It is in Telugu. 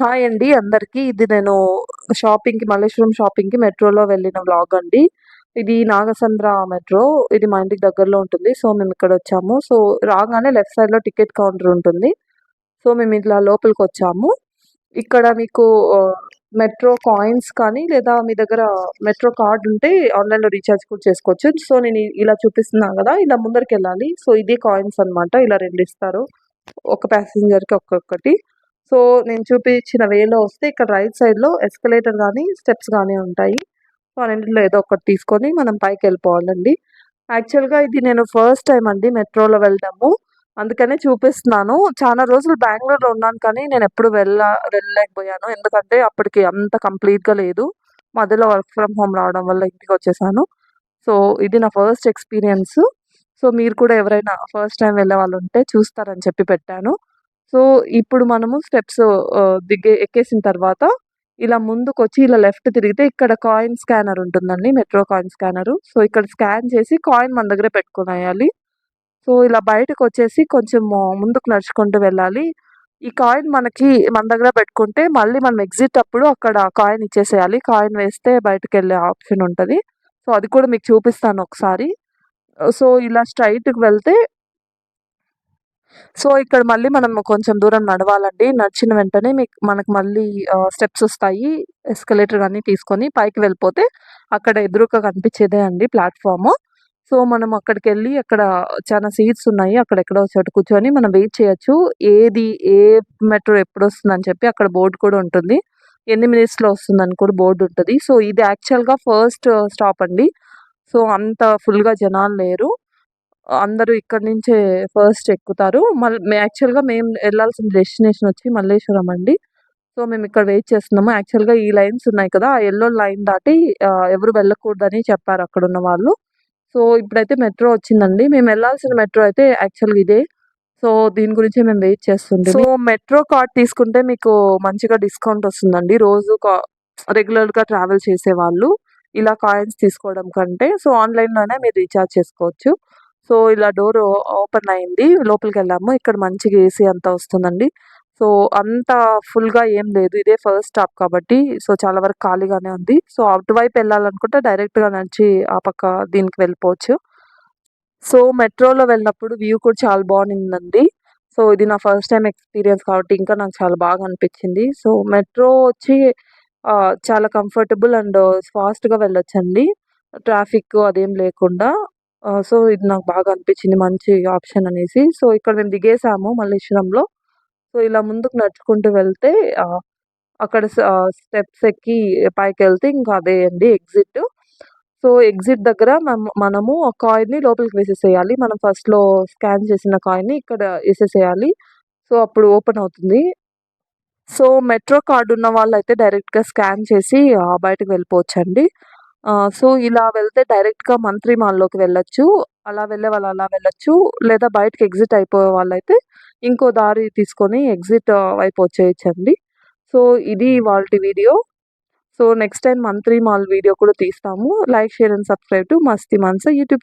హాయ్ అండి అందరికీ. ఇది నేను షాపింగ్‌కి మల్లేశ్వరం షాపింగ్‌కి మెట్రోలో వెళ్ళిన వ్లాగ్ అండి. ఇది నాగసంద్ర మెట్రో. ఇది మా ఇంటికి దగ్గరలో ఉంటుంది. సో, మేము ఇక్కడ వచ్చాము సో, రాగానే లెఫ్ట్ సైడ్‌లో టికెట్ కౌంటర్ ఉంటుంది. సో, మేము ఇట్లా లోపలికొచ్చాము. ఇక్కడ మీకు మెట్రో కాయిన్స్ కానీ లేదా మీ దగ్గర మెట్రో కార్డ్ ఉంటే ఆన్‌లైన్‌లో రీఛార్జ్ కూడా చేసుకోవచ్చు. సో, నేను ఇలా చూపిస్తున్నాను కదా ఇలా ముందరికి వెళ్ళాలి సో, ఇది కాయిన్స్ అన్నమాట. ఇలా రెండు ఇస్తారు. ఒక ప్యాసింజర్‌కి ఒక్కొక్కటి. సో, నేను చూపించిన వేలో వస్తే ఇక్కడ రైట్ సైడ్‌లో ఎస్కలేటర్ కానీ స్టెప్స్ కానీ ఉంటాయి. సో, అన్నింటిలో ఏదో ఒకటి తీసుకొని మనం పైకి వెళ్ళిపోవాలండి యాక్చువల్‌గా ఇది నేను ఫస్ట్ టైం అండి మెట్రోలో వెళ్ళడము. అందుకనే చూపిస్తున్నాను. చాలా రోజులు బెంగళూరులో ఉన్నాను కానీ నేను ఎప్పుడు వెళ్ళ వెళ్ళలేకపోయాను. ఎందుకంటే అప్పటికి అంత కంప్లీట్‌గా లేదు. మధ్యలో వర్క్ ఫ్రమ్ హోమ్ రావడం వల్ల ఇంటికి వచ్చేసాను సో, ఇది నా ఫస్ట్ ఎక్స్‌పీరియన్స్. సో, మీరు కూడా ఎవరైనా ఫస్ట్ టైం వెళ్ళే వాళ్ళు ఉంటే చూస్తారని చెప్పి పెట్టాను. సో, ఇప్పుడు మనము స్టెప్స్ ఆహ్, దిగే ఎక్కేసిన తర్వాత ఇలా ముందుకొచ్చి ఇలా లెఫ్ట్ తిరిగితే ఇక్కడ కాయిన్ స్కానర్ ఉంటుందండి. Metro coin scanner. సో, ఇక్కడ స్కాన్ చేసి కాయిన్ మన దగ్గరే పెట్టుకునేయాలి సో, ఇలా బయటకొచ్చేసి కొంచెం ముందుకు నడుచుకుంటూ వెళ్ళాలి. ఈ కాయిన్ మనకి మన దగ్గర పెట్టుకుంటే మళ్ళీ మనం ఎగ్జిట్ అప్పుడు అక్కడ కాయిన్ ఇచ్చేసేయాలి. కాయిన్ వేస్తే బయటికెళ్ళే ఆప్షన్ ఉంటుంది సో, అది కూడా మీకు చూపిస్తాను ఒకసారి. సో, ఇలా స్ట్రైట్కి వెళ్తే సో, ఇక్కడ మళ్ళీ మనం కొంచెం దూరం నడవాలండి. నడిచిన వెంటనే మీకు మనకు మళ్ళీ స్టెప్స్ వస్తాయి ఎస్కలేటర్ అన్నీ తీసుకొని పైకి వెళ్ళిపోతే అక్కడ ఎదురుగా కనిపించేదే అండి ప్లాట్ఫామ్ సో, మనం అక్కడికి వెళ్ళి అక్కడ చాలా సీట్స్ ఉన్నాయి. అక్కడెక్కడో ఒక చోట కూర్చొని మనం వెయిట్ చేయొచ్చు. ఏది ఏ మెట్రో ఎప్పుడు వస్తుందని చెప్పి అక్కడ బోర్డు కూడా ఉంటుంది. ఎన్ని మినిట్స్‌లో వస్తుందని కూడా బోర్డు ఉంటుంది సో, ఇది యాక్చువల్‌గా ఫస్ట్ స్టాప్ అండి. సో, అంత ఫుల్‌గా జనాలు లేరు. అందరూ ఇక్కడి నుంచే ఫస్ట్ ఎక్కుతారు. మళ్ళీ యాక్చువల్‌గా మేము వెళ్ళాల్సిన డెస్టినేషన్ వచ్చి మల్లేశ్వరం అండి. సో, మేము ఇక్కడ వెయిట్ చేస్తున్నాము. యాక్చువల్‌గా ఈ లైన్స్ ఉన్నాయి కదా! ఆ ఎల్లో లైన్ దాటి ఎవరు వెళ్ళకూడదని చెప్పారు అక్కడ ఉన్న వాళ్ళు. సో, ఇప్పుడైతే మెట్రో వచ్చిందండి. మేము వెళ్ళాల్సిన మెట్రో అయితే యాక్చువల్‌గా ఇదే. సో, దీని గురించి మేము వెయిట్ చేస్తుంటిమి. సో, మెట్రో కార్డ్ తీసుకుంటే మీకు మంచిగా డిస్కౌంట్ వస్తుందండి. రోజు రెగ్యులర్‌గా ట్రావెల్ చేసేవాళ్ళు ఇలా కాయిన్స్ తీసుకోవడం కంటే. సో, ఆన్‌లైన్‌లోనే మీరు రీఛార్జ్ చేసుకోవచ్చు. సో, ఇలా డోర్ ఓపెన్ అయింది. లోపలికి వెళ్ళాము ఇక్కడ మంచిగా ఏసీ అంతా వస్తుందండి. సో, అంత ఫుల్‌గా ఏం లేదు. ఇదే ఫస్ట్ స్టాప్ కాబట్టి సో, చాలా వరకు ఖాళీగానే ఉంది. సో, అటువైపు వెళ్ళాలనుకుంటే డైరెక్ట్‌గా నడిచి ఆ పక్క దీనికి వెళ్ళిపోవచ్చు. సో, మెట్రోలో వెళ్ళినప్పుడు వ్యూ కూడా చాలా బాగుండిందండి సో, ఇది నా ఫస్ట్ టైం ఎక్స్‌పీరియన్స్ కాబట్టి ఇంకా నాకు చాలా బాగా అనిపించింది. సో, మెట్రో వచ్చి చాలా కంఫర్టబుల్ అండ్ ఫాస్ట్‌గా వెళ్ళొచ్చండి. ట్రాఫిక్ అదేం లేకుండా. సో, ఇది నాకు బాగా అనిపించింది. మంచి ఆప్షన్ అనేసి. సో, ఇక్కడ మేము దిగేసాము మల్లేశ్వరంలో. సో, ఇలా ముందుకు నడుచుకుంటూ వెళ్తే అక్కడ స్టెప్స్ ఎక్కి పైకెళ్తే ఇంకా అదే అండి ఎగ్జిట్. సో, ఎగ్జిట్ దగ్గర మనము ఆ కాయిన్‌ని లోపలికి వేసేసేయాలి. మనం ఫస్ట్‌లో స్కాన్ చేసిన కాయిన్‌ని ఇక్కడ వేసేసేయాలి సో, అప్పుడు ఓపెన్ అవుతుంది. సో, మెట్రో కార్డు ఉన్న వాళ్ళైతే డైరెక్ట్‌గా స్కాన్ చేసి బయటకు వెళ్ళిపోవచ్చండి. సో, ఇలా వెళ్తే డైరెక్ట్‌గా మంత్రి మాల్‌లోకి వెళ్ళొచ్చు. అలా వెళ్ళే వాళ్ళు అలా వెళ్ళొచ్చు. లేదా బయటకి ఎగ్జిట్ అయిపోయే వాళ్ళైతే ఇంకో దారి తీసుకొని ఎగ్జిట్ వైపు వచ్చేయచ్చండి సో, ఇది వాళ్ళ video. So, next time Manthri mall video కూడా తీస్తాము. Like, share and subscribe to Masti Manasa YouTube